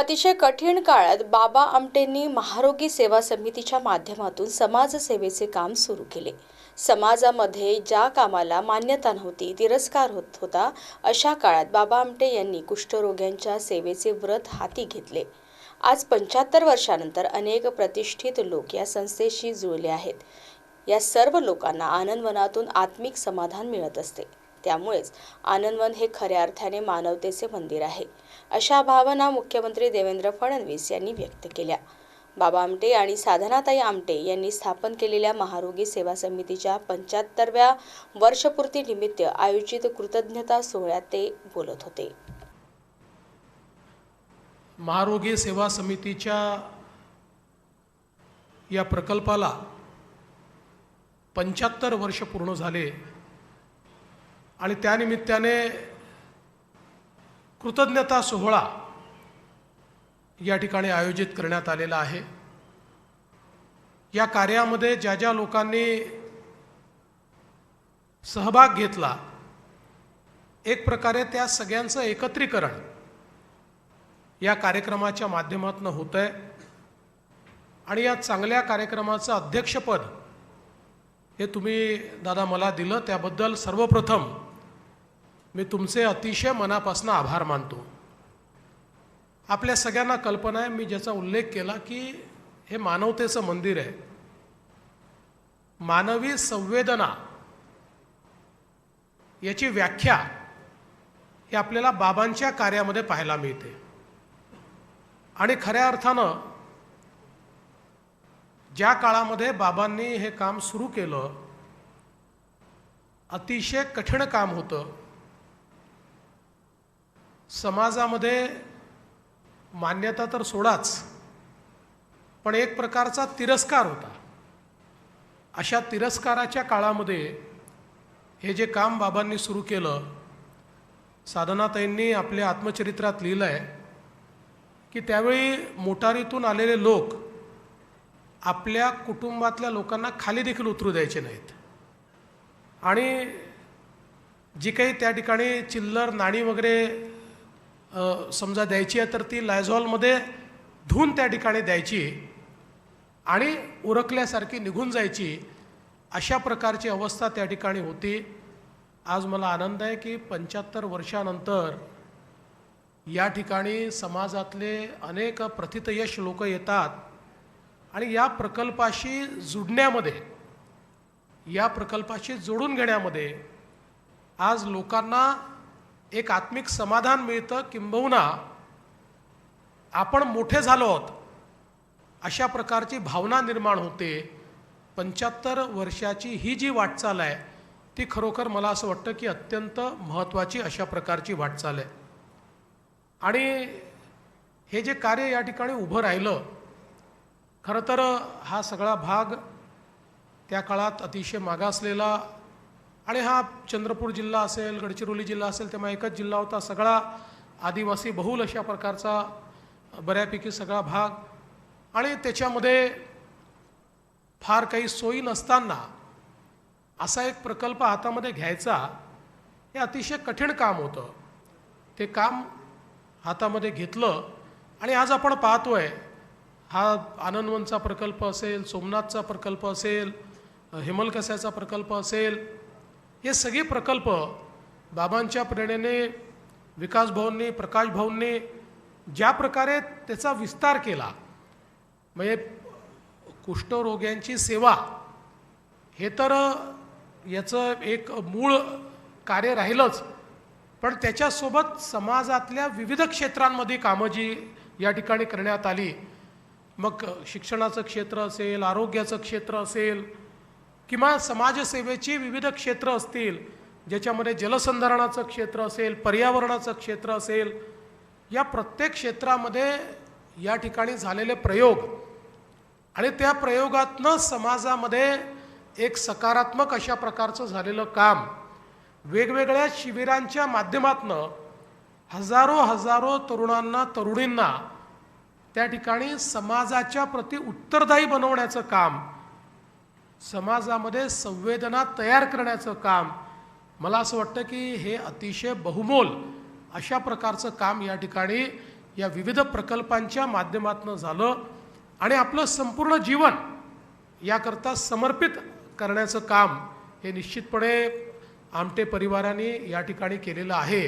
अतिशय कठीण काळात बाबा आमटेंनी महारोगी सेवा समितीच्या माध्यमातून समाजसेवेचे काम सुरू केले. समाजामध्ये ज्या कामाला मान्यता नव्हती तिरस्कार होत होता अशा काळात बाबा आमटे यांनी कुष्ठरोग्यांच्या सेवेचे व्रत हाती घेतले. आज पंच्याहत्तर वर्षानंतर अनेक प्रतिष्ठित लोक या संस्थेशी जुळले आहेत. या सर्व लोकांना आनंदवनातून आत्मिक समाधान मिळत असते. त्यामुळेच आनंदवन हे खऱ्या अर्थाने मानवतेचे मंदिर आहे. अशा भावना मुख्यमंत्री देवेंद्र फडणवीस यांनी व्यक्त केल्या. बाबा आमटे आणि साधनाताई आमटे यांनी स्थापन केलेल्या महारोगी सेवा समितीच्या पंच्याहत्तरव्या वर्षपूर्तीनिमित्त आयोजित कृतज्ञता सोहळ्यात ते बोलत होते. महारोगी सेवा समितीच्या या प्रकल्पाला पंच्याहत्तर वर्ष पूर्ण झाले. आणि त्यानिमित्ताने कृतज्ञता सोहळा या ठिकाणी आयोजित करण्यात आलेला आहे. या कार्यामध्ये ज्या ज्या लोकांनी सहभाग घेतला एक प्रकारे त्या सगळ्यांचं एकत्रीकरण या कार्यक्रमाच्या माध्यमातून होतं आहे आणि या चांगल्या कार्यक्रमाचं अध्यक्षपद हे तुम्ही दादा मला दिलं. त्याबद्दल सर्वप्रथम मी तुमचे अतिशय मनापासून आभार मानतो. आपल्या सगळ्यांना कल्पना आहे मी ज्याचा उल्लेख केला की हे मानवतेचं मंदिर आहे. मानवी संवेदना याची व्याख्या ही आपल्याला बाबांच्या कार्यामध्ये पाहायला मिळते. आणि खऱ्या अर्थानं ज्या काळामध्ये बाबांनी हे काम सुरू केलं अतिशय कठीण काम होतं. समाजामध्ये मान्यता तर सोडाच पण एक प्रकारचा तिरस्कार होता. अशा तिरस्काराच्या काळामध्ये हे जे काम बाबांनी सुरू केलं साधनाताईंनी आपल्या आत्मचरित्रात लिहिलं आहे की त्यावेळी मोटारीतून आलेले लोक आपल्या कुटुंबातल्या लोकांना खाली देखील उतरू द्यायचे नाहीत. आणि जी काही त्या ठिकाणी चिल्लर नाणी वगैरे समजा द्यायची आहे तर ती लायझॉलमध्ये धुवून त्या ठिकाणी द्यायची आणि उरकल्यासारखी निघून जायची अशा प्रकारची अवस्था त्या ठिकाणी होती. आज मला आनंद आहे की पंच्याहत्तर वर्षानंतर या ठिकाणी समाजातले अनेक प्रथितयश लोक येतात आणि या प्रकल्पाशी जुडण्यामध्ये या प्रकल्पाशी जोडून घेण्यामध्ये आज लोकांना एक आत्मिक समाधान मिळतं किंबहुना आपण मोठे झालो आहोत. अशा प्रकारची भावना निर्माण होते. पंच्याहत्तर वर्षाची ही जी वाटचाल आहे ती खरोखर मला असं वाटतं की अत्यंत महत्त्वाची अशा प्रकारची वाटचाल आहे. आणि हे जे कार्य या ठिकाणी उभं राहिलं खरं तर हा सगळा भाग त्या काळात अतिशय मागासलेला आणि हा चंद्रपूर जिल्हा असेल गडचिरोली जिल्हा असेल तेव्हा एकच जिल्हा होता सगळा आदिवासी बहुल अशा प्रकारचा बऱ्यापैकी सगळा भाग. आणि त्याच्यामध्ये फार काही सोयी नसताना असा एक प्रकल्प हातामध्ये घ्यायचा हे अतिशय कठीण काम होतं. ते काम हातामध्ये घेतलं आणि आज आपण पाहतोय हा आनंदवनचा प्रकल्प असेल सोमनाथचा प्रकल्प असेल हेमलकसाचा प्रकल्प असेल हे सगळे प्रकल्प बाबांच्या प्रेरणेने विकास भाऊंनी प्रकाश भाऊंनी ज्या प्रकारे त्याचा विस्तार केला म्हणजे कुष्ठरोग्यांची सेवा हे तर याचं एक मूळ कार्य राहिलंच. पण त्याच्यासोबत समाजातल्या विविध क्षेत्रांमध्ये कामं जी या ठिकाणी करण्यात आली मग शिक्षणाचं क्षेत्र असेल आरोग्याचं क्षेत्र असेल किंवा समाजसेवेची विविध क्षेत्र असतील ज्याच्यामध्ये जलसंधारणाचं क्षेत्र असेल पर्यावरणाचं क्षेत्र असेल या प्रत्येक क्षेत्रामध्ये या ठिकाणी झालेले प्रयोग. आणि त्या प्रयोगातनं समाजामध्ये एक सकारात्मक अशा प्रकारचं झालेलं काम. वेगवेगळ्या शिबिरांच्या माध्यमातनं हजारो हजारो तरुणांना तरुणींना त्या ठिकाणी समाजाच्या प्रति उत्तरदायी बनवण्याचं काम समाजामध्ये संवेदना तयार करण्याचं काम मला असं वाटतं की हे अतिशय बहुमोल अशा प्रकारचं काम या ठिकाणी या विविध प्रकल्पांच्या माध्यमातून झालं आणि आपलं संपूर्ण जीवन याकरता समर्पित करण्याचं काम हे निश्चितपणे आमटे परिवाराने या ठिकाणी केलेलं आहे.